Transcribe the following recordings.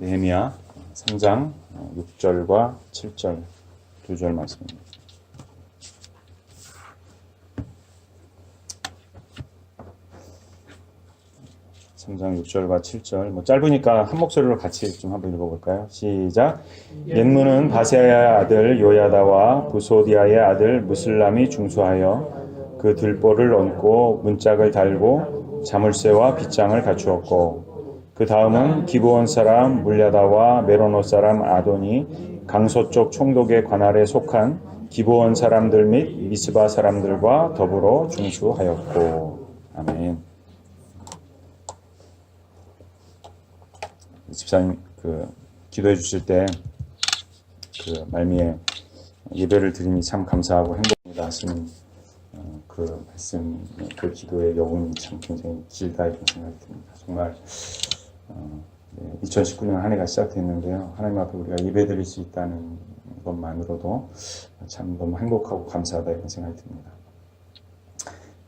느헤미야 3장 6절과 7절 두 절 말씀입니다. 3장 6절과 7절 뭐 짧으니까 한 목소리로 같이 좀 한번 읽어볼까요? 시작 옛문은 바세아의 아들 요야다와 부소디아의 아들 무슬람이 중수하여 그 들보를 얹고 문짝을 달고 자물쇠와 빗장을 갖추었고 그 다음은 기브온 사람 물야다와 메로노 사람 아돈이 강서쪽 총독의 관할에 속한 기브온 사람들 및 미스바 사람들과 더불어 중수하였고 아멘. 집사님 그 기도해 주실 때 그 말미에 예배를 드리니 참 감사하고 행복합니다 하시는 어, 그 말씀 그 기도의 여운이 참 굉장히 길다 이런 생각이 듭니다. 정말 2019년 한 해가 시작됐는데요. 하나님 앞에 우리가 예배 드릴 수 있다는 것만으로도 참 너무 행복하고 감사하다 이런 생각이 듭니다.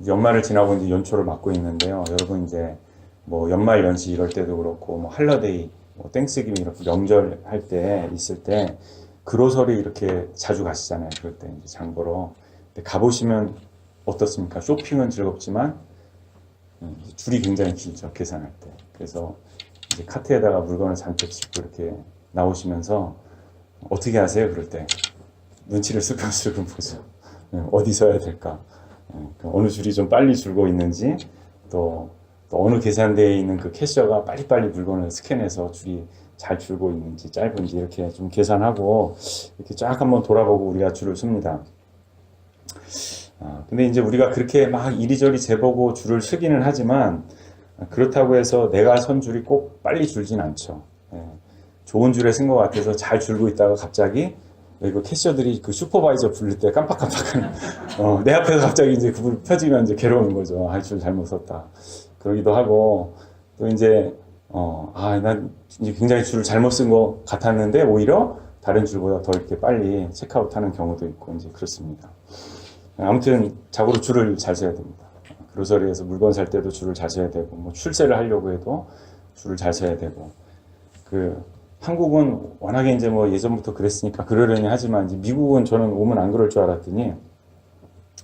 연말을 지나고 이제 연초를 맞고 있는데요. 여러분 이제 뭐 연말 연시 이럴 때도 그렇고 뭐 할러데이, 뭐 땡스기빙 이렇게 명절 할 때 있을 때 그로서리 이렇게 자주 가시잖아요. 그럴 때 이제 장 보러 근데 가보시면 어떻습니까? 쇼핑은 즐겁지만 음, 줄이 굉장히 길죠. 계산할 때. 그래서 이제 카트에다가 물건을 잔뜩 싣고 이렇게 나오시면서 어떻게 하세요? 그럴 때 눈치를 슬금슬금 보죠. 네, 어디 서야 될까? 네, 그 어느 줄이 좀 빨리 줄고 있는지 또, 또 어느 계산대에 있는 그 캐셔가 빨리빨리 물건을 스캔해서 줄이 잘 줄고 있는지 짧은지 이렇게 좀 계산하고 이렇게 쫙 한번 돌아보고 우리가 줄을 섭니다. 아, 근데 이제 우리가 그렇게 막 이리저리 재보고 줄을 서기는 하지만 그렇다고 해서 내가 선 줄이 꼭 빨리 줄진 않죠. 예, 좋은 줄에 쓴 것 같아서 잘 줄고 있다가 갑자기 그 캐셔들이 그 슈퍼바이저 부를 때 깜빡깜빡하는 어, 내 앞에서 갑자기 이제 그불 펴지면 이제 괴로운 거죠. 아, 줄 잘못 섰다. 그러기도 하고 또 이제 어, 아, 난 이제 굉장히 줄을 잘못 쓴 것 같았는데 오히려 다른 줄보다 더 이렇게 빨리 체크아웃 하는 경우도 있고 이제 그렇습니다. 아무튼 자고로 줄을 잘 서야 됩니다. 그로서리에서 물건 살 때도 줄을 잘 서야 되고 뭐 출세를 하려고 해도 줄을 잘 서야 되고 그 한국은 워낙에 이제 뭐 예전부터 그랬으니까 그러려니 하지만 이제 미국은 저는 오면 안 그럴 줄 알았더니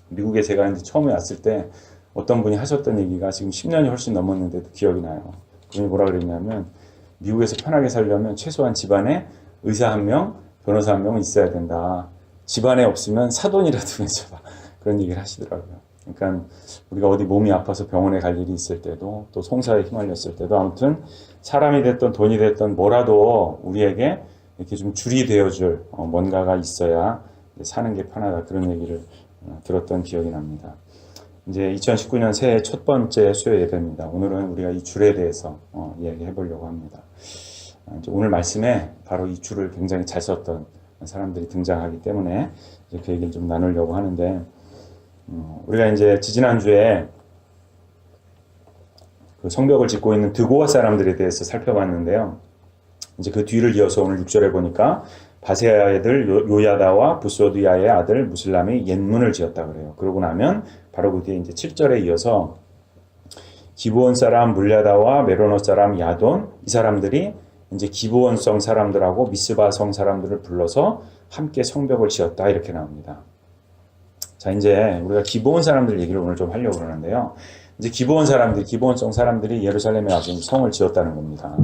미국에 제가 이제 처음에 왔을 때 어떤 분이 하셨던 얘기가 지금 10년이 훨씬 넘었는데도 기억이 나요. 그분이 뭐라 그랬냐면 미국에서 편하게 살려면 최소한 집안에 의사 한 명, 변호사 한 명은 있어야 된다. 집안에 없으면 사돈이라도 해줘봐. 그런 얘기를 하시더라고요. 그러니까 우리가 어디 몸이 아파서 병원에 갈 일이 있을 때도 또 송사에 휘말렸을 때도 아무튼 사람이 됐던 돈이 됐던 뭐라도 우리에게 이렇게 좀 줄이 되어줄 어, 뭔가가 있어야 사는 게 편하다 그런 얘기를 어, 들었던 기억이 납니다. 이제 2019년 새해 첫 번째 수요 예배입니다. 오늘은 우리가 이 줄에 대해서 어, 이야기해 보려고 합니다. 어, 이제 오늘 말씀에 바로 이 줄을 굉장히 잘 썼던 사람들이 등장하기 때문에 그 얘기를 좀 나누려고 하는데 어, 우리가 이제 지지난주에 그 성벽을 짓고 있는 드고아 사람들에 대해서 살펴봤는데요. 이제 그 뒤를 이어서 오늘 6절에 보니까 바세아의 요- 요야다와 부소디아의 아들 무슬람이 옛문을 지었다 그래요. 그러고 나면 바로 그 뒤에 이제 7절에 이어서 기브온 사람 물야다와 메로노 사람 야돈 이 사람들이 이제 기브온성 사람들하고 미스바성 사람들을 불러서 함께 성벽을 지었다 이렇게 나옵니다. 자 이제 우리가 기브온 사람들 얘기를 오늘 좀 하려고 그러는데요. 이제 기브온 사람들, 기브온성 사람들이 예루살렘에 와서 성을 지었다는 겁니다.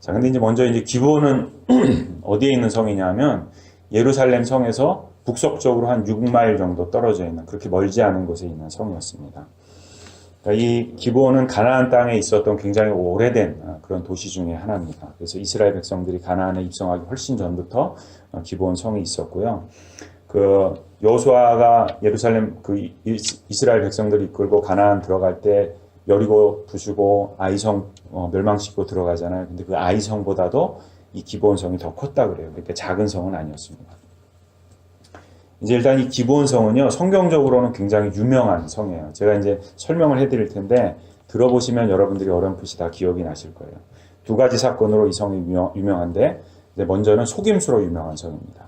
자 근데 이제 먼저 이제 기브온은 어디에 있는 성이냐면 예루살렘 성에서 북서쪽으로 한 6마일 정도 떨어져 있는 그렇게 멀지 않은 곳에 있는 성이었습니다. 그러니까 이 기브온은 가나안 땅에 있었던 굉장히 오래된 어, 그런 도시 중에 하나입니다. 그래서 이스라엘 백성들이 가나안에 입성하기 훨씬 전부터 어, 기브온 성이 있었고요. 그 여호수아가 예루살렘 그 이- 이스라엘 백성들을 이끌고 가나안 들어갈 때 여리고 부수고 아이성 어, 멸망시키고 들어가잖아요. 근데 그 아이성보다도 이 기브온 성이 더 컸다 그래요. 그러니까 작은 성은 아니었습니다. 이제 일단 이 기브온 성은요 성경적으로는 굉장히 유명한 성이에요. 제가 이제 설명을 해드릴 텐데 들어보시면 여러분들이 어렴풋이 다 기억이 나실 거예요. 두 가지 사건으로 이 성이 유명, 이제 먼저는 속임수로 유명한 성입니다.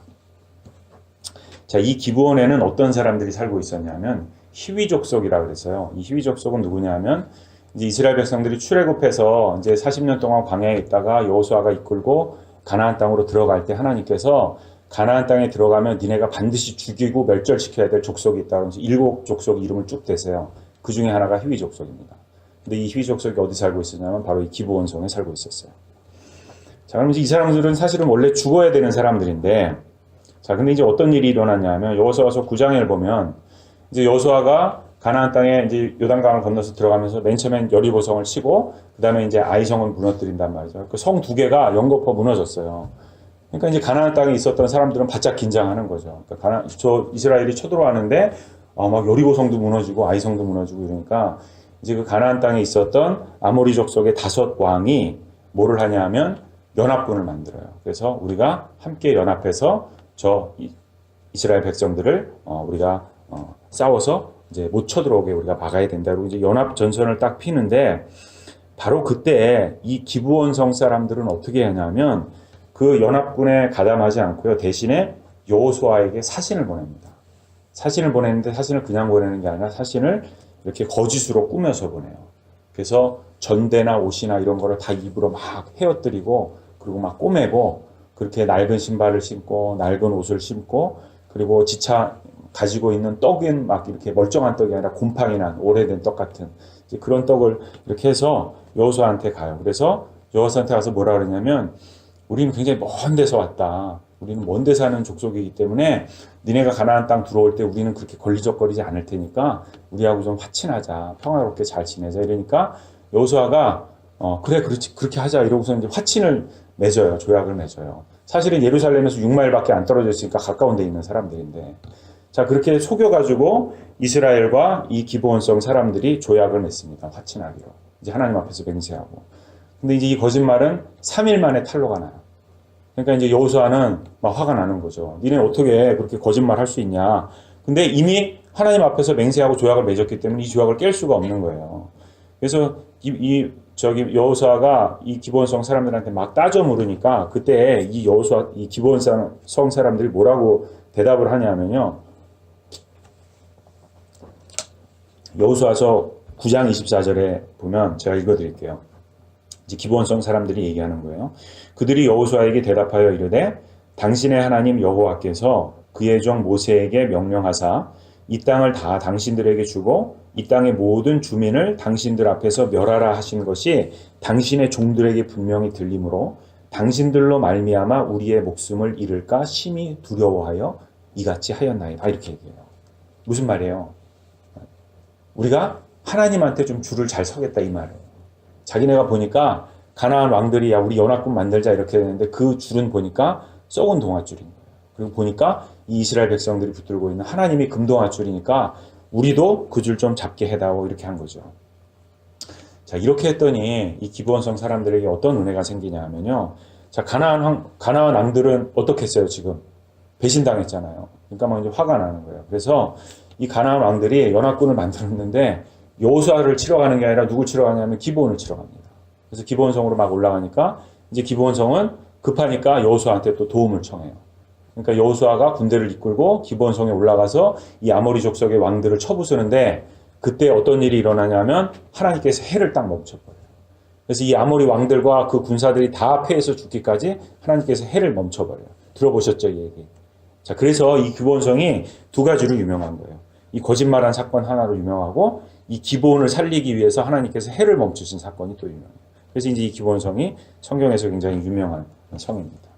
자, 이 기브온에는 어떤 사람들이 살고 있었냐면 히위 족 속이라 그래서요. 이 히위 족 속은 누구냐면 이제 이스라엘 백성들이 출애굽해서 이제 40년 동안 광야에 있다가 여호수아가 이끌고 가나안 땅으로 들어갈 때 하나님께서 가나안 땅에 들어가면 니네가 반드시 죽이고 멸절시켜야 될 족속이 있다 그러면서 일곱 족속 이름을 쭉 대세요. 그 중에 하나가 히위 족속입니다. 근데 이 히위 족속이 어디 살고 있었냐면 바로 이 기브온성에 살고 있었어요. 자, 그럼 이제 이 사람들은 사실은 원래 죽어야 되는 사람들인데 자, 근데 이제 어떤 일이 일어났냐면 여호수아서 9장을 보면 이제 여호수아가 가나안 땅에 이제 요단강을 건너서 들어가면서 맨 처음엔 여리고성을 치고 그다음에 이제 아이성을 무너뜨린단 말이죠. 그 성 두 개가 연거푸 무너졌어요. 그러니까 이제 가나안 땅에 있었던 사람들은 바짝 긴장하는 거죠. 그러니까 가나, 저 이스라엘이 쳐들어가는데 아, 막 여리고성도 무너지고 아이성도 무너지고 이러니까 이제 그 가나안 땅에 있었던 아모리 족속의 다섯 왕이 뭐를 하냐면 연합군을 만들어요. 그래서 우리가 함께 연합해서 저 이- 이스라엘 백성들을 어, 우리가 어, 싸워서 이제 못 쳐들어오게 우리가 막아야 된다. 그리고 이제 연합 전선을 딱 피는데 바로 그때 이 기부원성 사람들은 어떻게 하냐면 그 연합군에 가담하지 않고요. 대신에 여호수아에게 사신을 보냅니다. 사신을 보냈는데 사신을 그냥 보내는 게 아니라 사신을 이렇게 거짓으로 꾸며서 보내요. 그래서 전대나 옷이나 이런 거를 다 입으로 막 헤어뜨리고 그리고 막 꼬매고 그렇게 낡은 신발을 신고 낡은 옷을 신고 그리고 지차 가지고 있는 떡은 막 이렇게 멀쩡한 떡이 아니라 곰팡이 난 오래된 떡 같은 그런 떡을 이렇게 해서 여호수아한테 가요. 그래서 여호수아한테 가서 뭐라 그러냐면 우리는 굉장히 먼 데서 왔다. 우리는 먼 데 사는 족속이기 때문에 니네가 가나안 땅 들어올 때 우리는 그렇게 걸리적거리지 않을 테니까 우리하고 좀 화친하자. 평화롭게 잘 지내자. 이러니까 여호수아가 어 그래 그렇지 그렇게 하자 이러고서 이제 화친을 맺어요. 조약을 맺어요. 사실은 예루살렘에서 6마일밖에 안 떨어져 있으니까 가까운 데 있는 사람들인데 자 그렇게 속여가지고 이스라엘과 이 기브온성 사람들이 조약을 맺습니다. 화친하기로 이제 하나님 앞에서 맹세하고 근데 이제 이 거짓말은 3일 만에 탄로가 나요. 그러니까 이제 여호수아는 막 화가 나는 거죠. 니네 어떻게 그렇게 거짓말 할 수 있냐. 근데 이미 하나님 앞에서 맹세하고 조약을 맺었기 때문에 이 조약을 깰 수가 없는 거예요. 그래서 이, 이 저기 여호수아가 이 기본성 사람들한테 막 따져 물으니까 그때 이 여호수아 이 기본성 사람들이 뭐라고 대답을 하냐면요. 여호수아서 9장 24절에 보면 제가 읽어 드릴게요. 이제 기본성 사람들이 얘기하는 거예요. 그들이 여호수아에게 대답하여 이르되 당신의 하나님 여호와께서 그의 종 모세에게 명령하사 이 땅을 다 당신들에게 주고 이 땅의 모든 주민을 당신들 앞에서 멸하라 하신 것이 당신의 종들에게 분명히 들리므로 당신들로 말미암아 우리의 목숨을 잃을까 심히 두려워하여 이같이 하였나이다 이렇게 얘기해요. 무슨 말이에요? 우리가 하나님한테 좀 줄을 잘 서겠다 이 말이에요. 자기네가 보니까 가나안 왕들이 야 우리 연합군 만들자 이렇게 했는데 그 줄은 보니까 썩은 동아줄인 거예요. 그리고 보니까 이 이스라엘 백성들이 붙들고 있는 하나님이 금동아줄이니까 우리도 그 줄 좀 잡게 해다오 이렇게 한 거죠. 자 이렇게 했더니 이 기브원성 사람들에게 어떤 은혜가 생기냐 하면요. 자 가나안 왕, 가나안 왕들은 어떻게 했어요 지금 배신당했잖아요. 그러니까 막 이제 화가 나는 거예요. 그래서 이 가나안 왕들이 연합군을 만들었는데 여호수아를 치러 가는 게 아니라 누구 치러 가냐면 기브온을 치러 갑니다. 그래서 기브온성으로 막 올라가니까 이제 기브온성은 급하니까 여호수아한테 또 도움을 청해요. 그러니까 여호수아가 군대를 이끌고 기브온성에 올라가서 이 아모리 족속의 왕들을 쳐부수는데 그때 어떤 일이 일어나냐면 하나님께서 해를 딱 멈춰버려요. 그래서 이 아모리 왕들과 그 군사들이 다 패해서 죽기까지 하나님께서 해를 멈춰버려요. 들어보셨죠, 이 얘기. 자, 그래서 이 기본성이 두 가지로 유명한 거예요. 이 거짓말한 사건 하나로 유명하고 이 기본을 살리기 위해서 하나님께서 해를 멈추신 사건이 또 유명해요. 그래서 이제 이 기본성이 성경에서 굉장히 유명한 성입니다.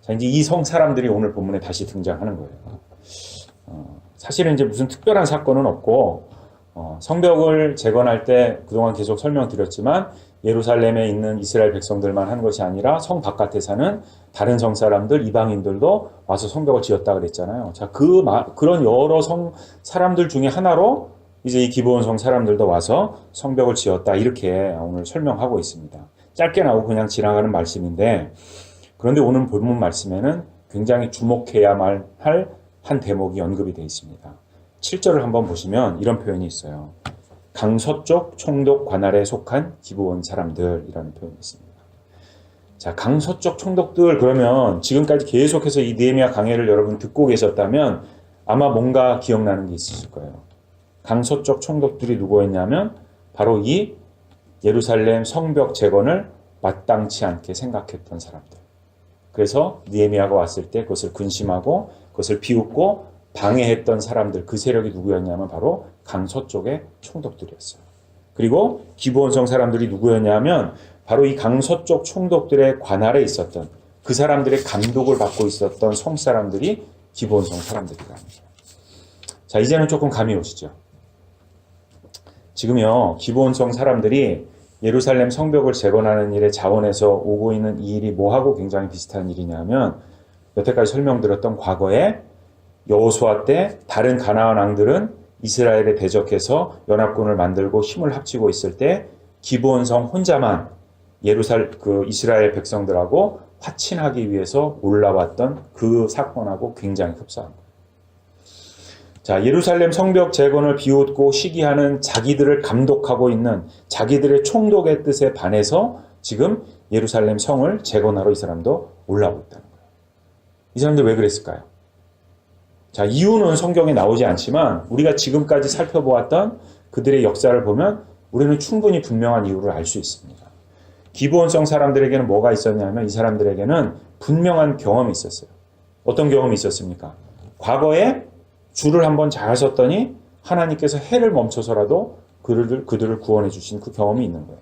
자, 이제 이 성 사람들이 오늘 본문에 다시 등장하는 거예요. 어, 사실은 이제 무슨 특별한 사건은 없고 어, 성벽을 재건할 때 그동안 계속 설명드렸지만 예루살렘에 있는 이스라엘 백성들만 한 것이 아니라 성 바깥에 사는 다른 성 사람들, 이방인들도 와서 성벽을 지었다 그랬잖아요. 자, 그 그런 여러 성 사람들 중에 하나로 이제 이 기브온 성 사람들도 와서 성벽을 지었다 이렇게 오늘 설명하고 있습니다. 짧게 나오고 그냥 지나가는 말씀인데 그런데 오늘 본문 말씀에는 굉장히 주목해야만 할 한 대목이 언급이 되어 있습니다. 7절을 한번 보시면 이런 표현이 있어요. 강서쪽 총독 관할에 속한 기부원 사람들이라는 표현이 있습니다. 자, 강서쪽 총독들 그러면 지금까지 계속해서 이 느헤미야 강해를 여러분 듣고 계셨다면 아마 뭔가 기억나는 게 있으실 거예요. 강서쪽 총독들이 누구였냐면 바로 이 예루살렘 성벽 재건을 마땅치 않게 생각했던 사람들. 그래서 느헤미야가 왔을 때 그것을 근심하고 그것을 비웃고 방해했던 사람들 그 세력이 누구였냐면 바로 강서 쪽의 총독들이었어요. 그리고 기브온성 사람들이 누구였냐면 바로 이 강서 쪽 총독들의 관할에 있었던 그 사람들의 감독을 받고 있었던 성 사람들이 사람들이라는 거예요. 자 이제는 조금 감이 오시죠. 지금요 기브온성 사람들이 예루살렘 성벽을 재건하는 일에 자원해서 오고 있는 이 일이 뭐하고 굉장히 비슷한 일이냐면 여태까지 설명드렸던 과거에 여호수아 때 다른 가나안 왕들은 이스라엘에 대적해서 연합군을 만들고 힘을 합치고 있을 때 기브온성 혼자만 예루살 그 이스라엘 백성들하고 화친하기 위해서 올라왔던 그 사건하고 굉장히 거예요. 자, 예루살렘 성벽 재건을 비웃고 시기하는 자기들을 감독하고 있는 자기들의 총독의 뜻에 반해서 지금 예루살렘 성을 재건하러 이 사람도 올라오고 있다는 거예요. 이 사람들 왜 그랬을까요? 자, 이유는 성경에 나오지 않지만 우리가 지금까지 살펴보았던 그들의 역사를 보면 우리는 충분히 분명한 이유를 알 수 있습니다. 기본성 사람들에게는 뭐가 있었냐면 이 사람들에게는 분명한 경험이 있었어요. 어떤 경험이 있었습니까? 과거에 줄을 한번 잘 섰더니 하나님께서 해를 멈춰서라도 그들을, 그들을 구원해 주신 그 경험이 있는 거예요.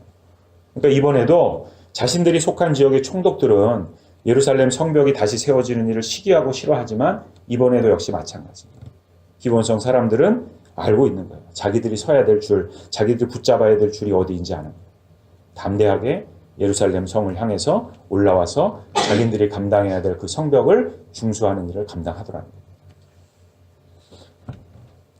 그러니까 이번에도 자신들이 속한 지역의 총독들은 예루살렘 성벽이 다시 세워지는 일을 시기하고 싫어하지만 이번에도 역시 마찬가지입니다. 기본성 사람들은 알고 있는 거예요. 자기들이 서야 될 줄, 자기들이 붙잡아야 될 줄이 어디인지 아는 거예요. 담대하게 예루살렘 성을 향해서 올라와서 자기들이 감당해야 될 그 성벽을 중수하는 일을 감당하더라는 거예요.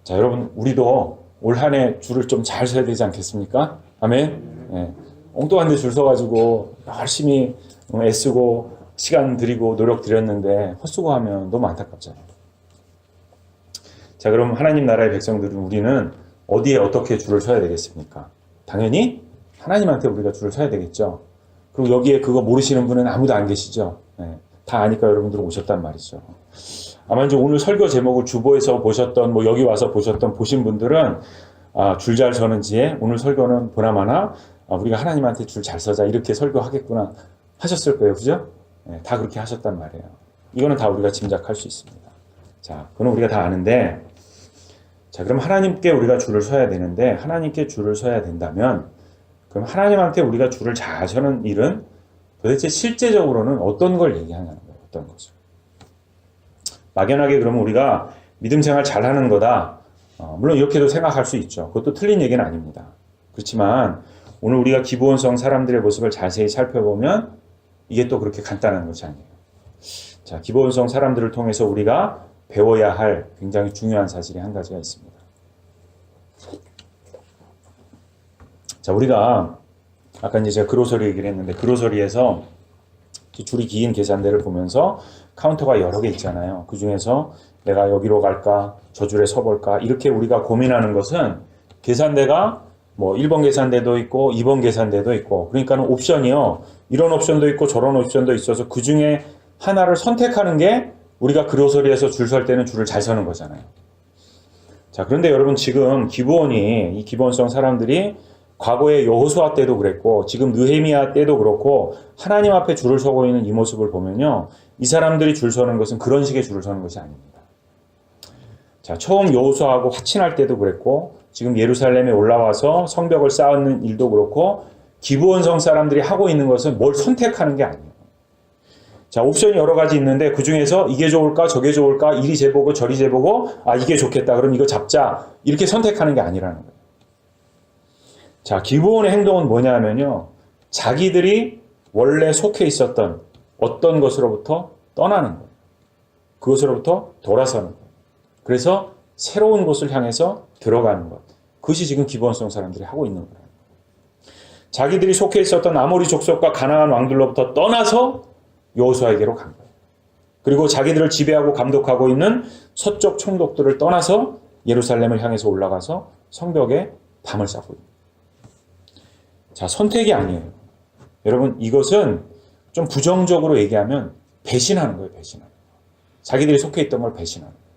자, 여러분, 우리도 올 한 해 줄을 좀 잘 서야 되지 않겠습니까? 아멘? 예. 엉뚱한 데 줄 서가지고 열심히 애쓰고 시간 들이고 노력 들였는데 헛수고하면 너무 안타깝잖아요. 자, 그럼 하나님 나라의 백성들은 우리는 어디에 어떻게 줄을 서야 되겠습니까? 당연히 하나님한테 우리가 줄을 서야 되겠죠. 그리고 여기에 그거 모르시는 분은 아무도 안 계시죠. 예. 다 아니까 여러분들 오셨단 말이죠. 아마 이제 오늘 설교 제목을 주보에서 보셨던 뭐 여기 와서 보셨던 보신 분들은 아, 줄 잘 서는 지에 오늘 설교는 보나마나 아, 우리가 하나님한테 줄 잘 서자 이렇게 설교하겠구나 하셨을 거예요, 그죠? 네, 다 그렇게 하셨단 말이에요. 이거는 다 우리가 짐작할 수 있습니다. 자, 그건 우리가 다 아는데 자, 그럼 하나님께 우리가 줄을 서야 되는데 하나님께 줄을 서야 된다면 그럼 하나님한테 우리가 줄을 잘 서는 일은 도대체 실제적으로는 어떤 걸 얘기하냐는 거예요. 어떤 것을. 막연하게 그러면 우리가 믿음 생활 잘하는 거다. 어, 물론 이렇게도 생각할 수 있죠. 그것도 틀린 얘기는 아닙니다. 그렇지만 오늘 우리가 기본성 사람들의 모습을 자세히 살펴보면 이게 또 그렇게 간단한 것이 아니에요. 자, 기본성 사람들을 통해서 우리가 배워야 할 굉장히 중요한 사실이 한 가지가 있습니다. 자, 우리가 아까 이제 제가 그로서리 얘기를 했는데 그로서리에서 줄이 긴 계산대를 보면서 카운터가 여러 개 있잖아요. 그 중에서 내가 여기로 갈까, 저 줄에 서볼까, 이렇게 우리가 고민하는 것은 계산대가 뭐 1번 계산대도 있고 2번 계산대도 있고 그러니까는 옵션이요. 이런 옵션도 있고 저런 옵션도 있어서 그 중에 하나를 선택하는 게 우리가 그로서리에서 줄 설 때는 줄을 잘 서는 거잖아요. 자, 그런데 여러분 지금 기본이 이 기본성 사람들이 과거에 여호수아 때도 그랬고 지금 느헤미야 때도 그렇고 하나님 앞에 줄을 서고 있는 이 모습을 보면요. 이 사람들이 줄 서는 것은 그런 식의 줄을 서는 것이 아닙니다. 자, 처음 여호수아하고 화친할 때도 그랬고 지금 예루살렘에 올라와서 성벽을 쌓는 일도 그렇고 기브원성 사람들이 하고 있는 것은 뭘 선택하는 게 아니에요. 자, 옵션이 여러 가지 있는데 그 중에서 이게 좋을까, 저게 좋을까, 이리 재보고 저리 재보고 아, 이게 좋겠다. 그럼 이거 잡자. 이렇게 선택하는 게 아니라는 거예요. 자, 기브온의 행동은 뭐냐면요. 자기들이 원래 속해 있었던 어떤 것으로부터 떠나는 거예요. 그것으로부터 돌아서는 거예요. 그래서 새로운 곳을 향해서 들어가는 것. 그것이 지금 기본성 사람들이 하고 있는 거예요. 자기들이 속해 있었던 아모리 족속과 가나안 왕들로부터 떠나서 여호수아에게로 간 거예요. 그리고 자기들을 지배하고 감독하고 있는 서쪽 총독들을 떠나서 예루살렘을 향해서 올라가서 성벽에 담을 쌓고 있는 자, 선택이 아니에요. 여러분, 이것은 좀 부정적으로 얘기하면 배신하는 거예요, 배신하는 거. 자기들이 속해 있던 걸 배신하는 거예요.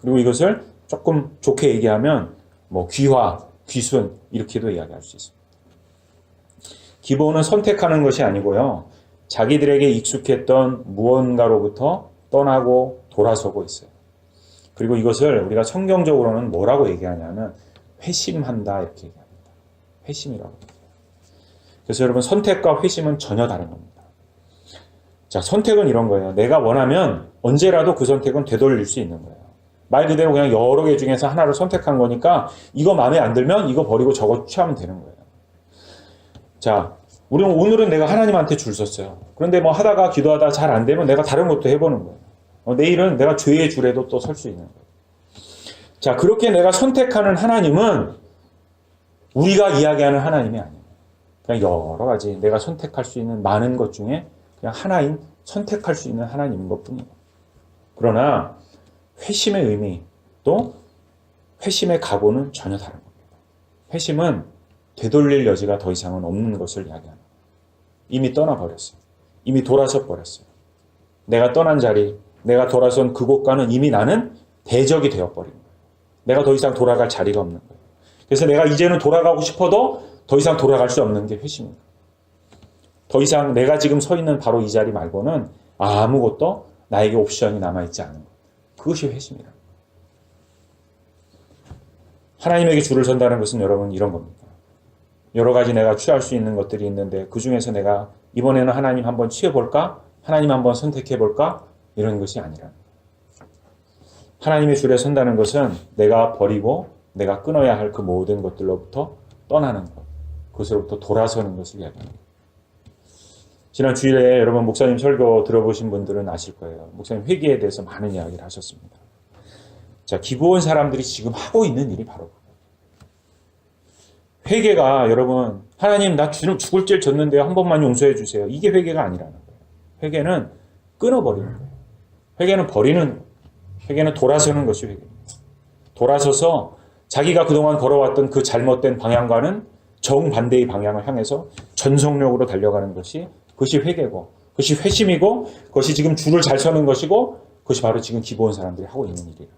그리고 이것을 조금 좋게 얘기하면 뭐 귀화, 귀순 이렇게도 이야기할 수 있습니다. 기본은 선택하는 것이 아니고요. 자기들에게 익숙했던 무언가로부터 떠나고 돌아서고 있어요. 그리고 이것을 우리가 성경적으로는 뭐라고 얘기하냐면 회심한다 이렇게 얘기합니다. 회심이라고. 그래서 여러분 선택과 회심은 전혀 다른 겁니다. 자, 선택은 이런 거예요. 내가 원하면 언제라도 그 선택은 되돌릴 수 있는 거예요. 말 그대로 그냥 여러 개 중에서 하나를 선택한 거니까 이거 마음에 안 들면 이거 버리고 저거 취하면 되는 거예요. 자, 우리는 오늘은 내가 하나님한테 줄 섰어요. 그런데 뭐 하다가 기도하다 잘 안 되면 내가 다른 것도 해보는 거예요. 어, 내일은 내가 죄의 줄에도 또 설 수 있는 거예요. 자, 그렇게 내가 선택하는 하나님은 우리가 이야기하는 하나님이 아니에요. 그냥 여러 가지 내가 선택할 수 있는 많은 것 중에 그냥 하나인 선택할 수 있는 하나님인 것 뿐이에요. 그러나 회심의 의미 또 회심의 각오는 전혀 다른 겁니다. 회심은 되돌릴 여지가 더 이상은 없는 것을 거예요. 이미 떠나버렸어요. 이미 돌아서 버렸어요. 내가 떠난 자리, 내가 돌아선 그곳과는 이미 나는 대적이 되어버린 거예요. 내가 더 이상 돌아갈 자리가 없는 거예요. 그래서 내가 이제는 돌아가고 싶어도 더 이상 돌아갈 수 없는 게 회심입니다. 더 이상 내가 지금 서 있는 바로 이 자리 말고는 아무것도 나에게 옵션이 남아있지 않은 것. 그것이 회심이라. 하나님에게 줄을 선다는 것은 여러분 이런 겁니다. 여러 가지 내가 취할 수 있는 것들이 있는데 그 중에서 내가 이번에는 하나님 한번 취해볼까? 하나님 한번 선택해볼까? 이런 것이 아니라. 하나님의 줄에 선다는 것은 내가 버리고 내가 끊어야 할 그 모든 것들로부터 떠나는 것. 그것으로부터 돌아서는 것을 이야기합니다. 지난 주일에 여러분 목사님 설교 들어보신 분들은 아실 거예요. 목사님 회개에 대해서 많은 이야기를 하셨습니다. 자, 기고원 사람들이 지금 하고 있는 일이 바로 회개가 여러분 하나님 나 주는 죽을 죄 졌는데 한 번만 용서해 주세요. 이게 회개가 아니라는 거예요. 회개는 끊어버리는 거예요. 회개는 버리는 회개는 돌아서는 것이 회개입니다. 돌아서서 자기가 그동안 걸어왔던 그 잘못된 방향과는 정반대의 방향을 향해서 전속력으로 달려가는 것이 그것이 회개고 그것이 회심이고 그것이 지금 줄을 잘 서는 것이고 그것이 바로 지금 기본 사람들이 하고 있는 일이에요.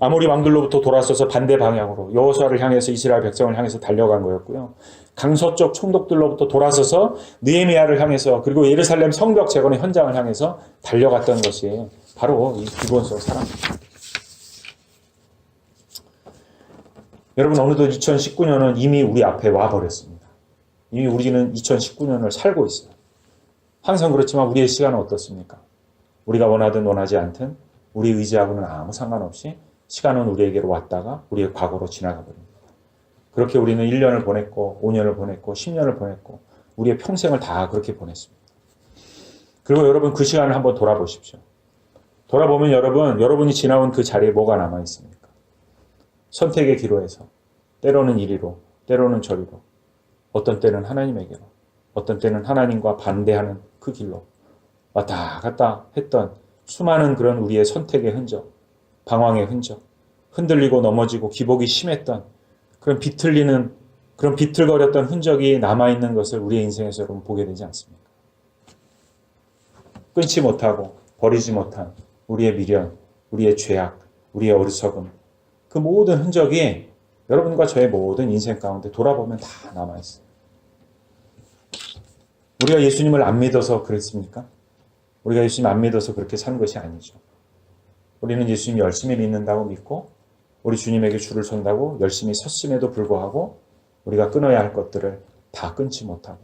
아모리 왕들로부터 돌아서서 반대 방향으로 여호수아를 향해서 이스라엘 백성을 향해서 달려간 거였고요. 강서쪽 총독들로부터 돌아서서 느헤미야를 향해서 그리고 예루살렘 성벽 재건의 현장을 향해서 달려갔던 것이 바로 이 기본서 사람입니다. 여러분 어느덧 2019년은 이미 우리 앞에 와 버렸습니다. 이미 우리는 2019년을 살고 있어요. 항상 그렇지만 우리의 시간은 어떻습니까? 우리가 원하든 원하지 않든 우리 의지하고는 아무 상관없이 시간은 우리에게로 왔다가 우리의 과거로 지나가 버립니다. 그렇게 우리는 1년을 보냈고 5년을 보냈고 10년을 보냈고 우리의 평생을 다 그렇게 보냈습니다. 그리고 여러분 그 시간을 한번 돌아보십시오. 돌아보면 여러분 여러분이 지나온 그 자리에 뭐가 남아 있습니까? 선택의 기로에서 때로는 이리로 때로는 저리로 어떤 때는 하나님에게로 어떤 때는 하나님과 반대하는 그 길로 왔다 갔다 했던 수많은 그런 우리의 선택의 흔적 방황의 흔적, 흔들리고 넘어지고 기복이 심했던 그런 비틀리는 그런 비틀거렸던 흔적이 남아있는 것을 우리의 인생에서 여러분 보게 되지 않습니까? 끊지 못하고 버리지 못한 우리의 미련, 우리의 죄악, 우리의 어리석음 그 모든 흔적이 여러분과 저의 모든 인생 가운데 돌아보면 다 남아있어요. 우리가 예수님을 안 믿어서 그랬습니까? 우리가 예수님 안 믿어서 그렇게 산 것이 아니죠. 우리는 예수님 열심히 믿는다고 믿고 우리 주님에게 줄을 선다고 열심히 섰음에도 불구하고 우리가 끊어야 할 것들을 다 끊지 못하고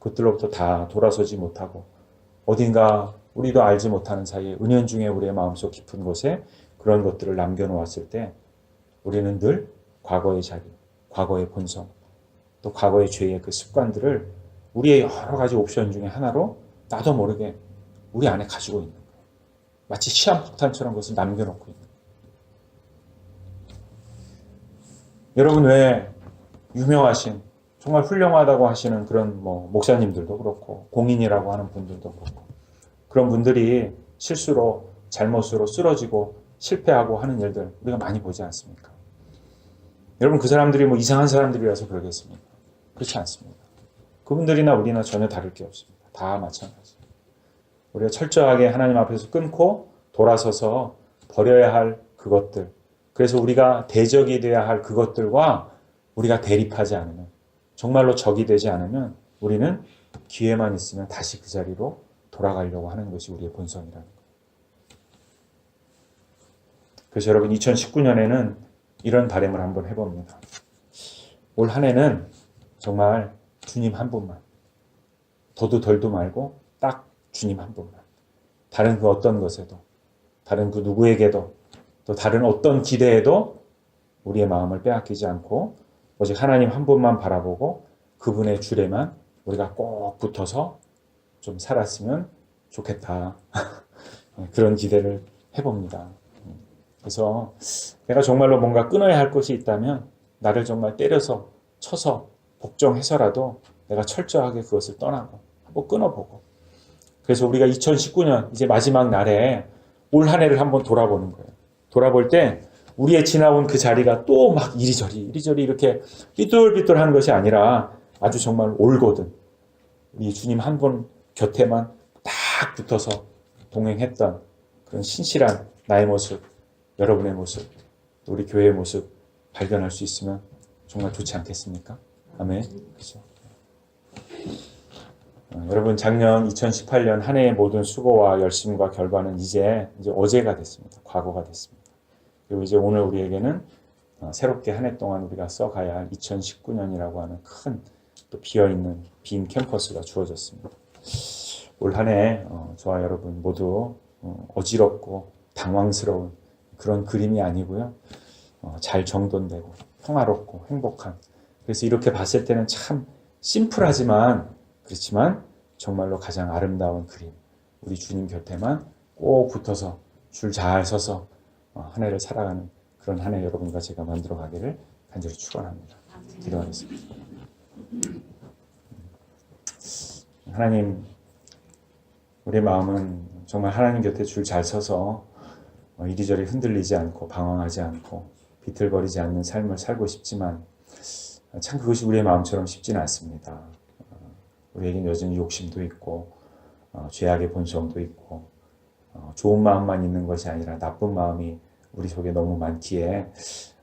그들로부터 다 돌아서지 못하고 어딘가 우리도 알지 못하는 사이에 은연 중에 우리의 마음속 깊은 곳에 그런 것들을 남겨놓았을 때 우리는 늘 과거의 자리, 과거의 본성, 또 과거의 죄의 그 습관들을 우리의 여러 가지 옵션 중에 하나로 나도 모르게 우리 안에 가지고 있는 거예요. 마치 시한폭탄처럼 그것을 남겨놓고 있는 거예요. 여러분 왜 유명하신 정말 훌륭하다고 하시는 그런 뭐 목사님들도 그렇고 공인이라고 하는 분들도 그렇고 그런 분들이 실수로 잘못으로 쓰러지고 실패하고 하는 일들 우리가 많이 보지 않습니까? 여러분 그 사람들이 뭐 이상한 사람들이라서 그러겠습니까? 그렇지 않습니다. 그분들이나 우리나 전혀 다를 게 없습니다. 다 마찬가지. 우리가 철저하게 하나님 앞에서 끊고 돌아서서 버려야 할 그것들, 그래서 우리가 대적이 되어야 할 그것들과 우리가 대립하지 않으면 정말로 적이 되지 않으면 우리는 기회만 있으면 다시 그 자리로 돌아가려고 하는 것이 우리의 본성이라는 거예요. 그래서 여러분 2019년에는 이런 바람을 한번 해봅니다. 올 한 해는 정말 주님 한 분만 더도 덜도 말고 딱 주님 한 분만 다른 그 어떤 것에도 다른 그 누구에게도 또 다른 어떤 기대에도 우리의 마음을 빼앗기지 않고 오직 하나님 한 분만 바라보고 그분의 줄에만 우리가 꼭 붙어서 좀 살았으면 좋겠다. 그런 기대를 해봅니다. 그래서 내가 정말로 뭔가 끊어야 할 것이 있다면 나를 정말 때려서 쳐서 복종해서라도 내가 철저하게 그것을 떠나고 한번 끊어보고 그래서 우리가 2019년 이제 마지막 날에 올 한 해를 한번 돌아보는 거예요. 돌아볼 때 우리의 지나온 그 자리가 또 막 이리저리 이리저리 이렇게 삐뚤삐뚤한 것이 아니라 아주 정말 올거든 우리 주님 한 분 곁에만 딱 붙어서 동행했던 그런 신실한 나의 모습, 여러분의 모습, 또 우리 교회의 모습 발견할 수 있으면 정말 좋지 않겠습니까? 아멘. 그렇죠. 어, 여러분 작년 2018년 한 해의 모든 수고와 열심과 결과는 이제 이제 어제가 됐습니다. 과거가 됐습니다. 그리고 이제 오늘 우리에게는 어, 새롭게 한 해 동안 우리가 써가야 할 2019년이라고 하는 큰 또 비어 있는 빈 캠퍼스가 주어졌습니다. 올 한해 어, 저와 여러분 모두 어, 어지럽고 당황스러운 그런 그림이 아니고요. 어, 잘 정돈되고 평화롭고 행복한 그래서 이렇게 봤을 때는 참 심플하지만 그렇지만 정말로 가장 아름다운 그림 우리 주님 곁에만 꼭 붙어서 줄 잘 서서 어, 한 해를 살아가는 그런 한 해 여러분과 제가 만들어 가기를 간절히 축원합니다. 기도하겠습니다. 하나님 우리 마음은 정말 하나님 곁에 줄 잘 서서 어, 이리저리 흔들리지 않고 방황하지 않고 비틀거리지 않는 삶을 살고 싶지만 참 그것이 우리의 마음처럼 쉽지는 않습니다. 어, 우리에겐 여전히 욕심도 있고 어, 죄악의 본성도 있고 어, 좋은 마음만 있는 것이 아니라 나쁜 마음이 우리 속에 너무 많기에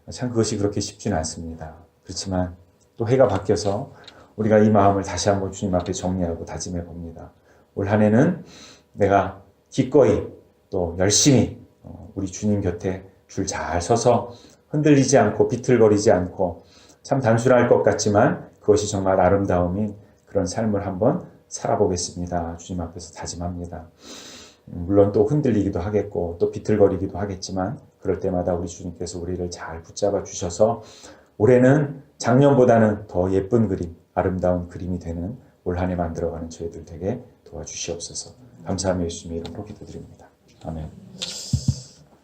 참 그것이 그렇게 쉽지는 않습니다. 그렇지만 또 해가 바뀌어서 우리가 이 마음을 다시 한번 주님 앞에 정리하고 다짐해 봅니다. 올 한 해는 내가 기꺼이 또 열심히 어, 우리 주님 곁에 줄 잘 서서 흔들리지 않고 비틀거리지 않고 참 단순할 것 같지만 그것이 정말 아름다움인 그런 삶을 한번 살아보겠습니다. 주님 앞에서 다짐합니다. 음, 물론 또 흔들리기도 하겠고 또 비틀거리기도 하겠지만 그럴 때마다 우리 주님께서 우리를 잘 붙잡아 주셔서 올해는 작년보다는 더 예쁜 그림, 아름다운 그림이 되는 올 한 해 만들어가는 저희들 되게 도와주시옵소서. 감사하며 예수님의 이름으로 기도드립니다. 아멘.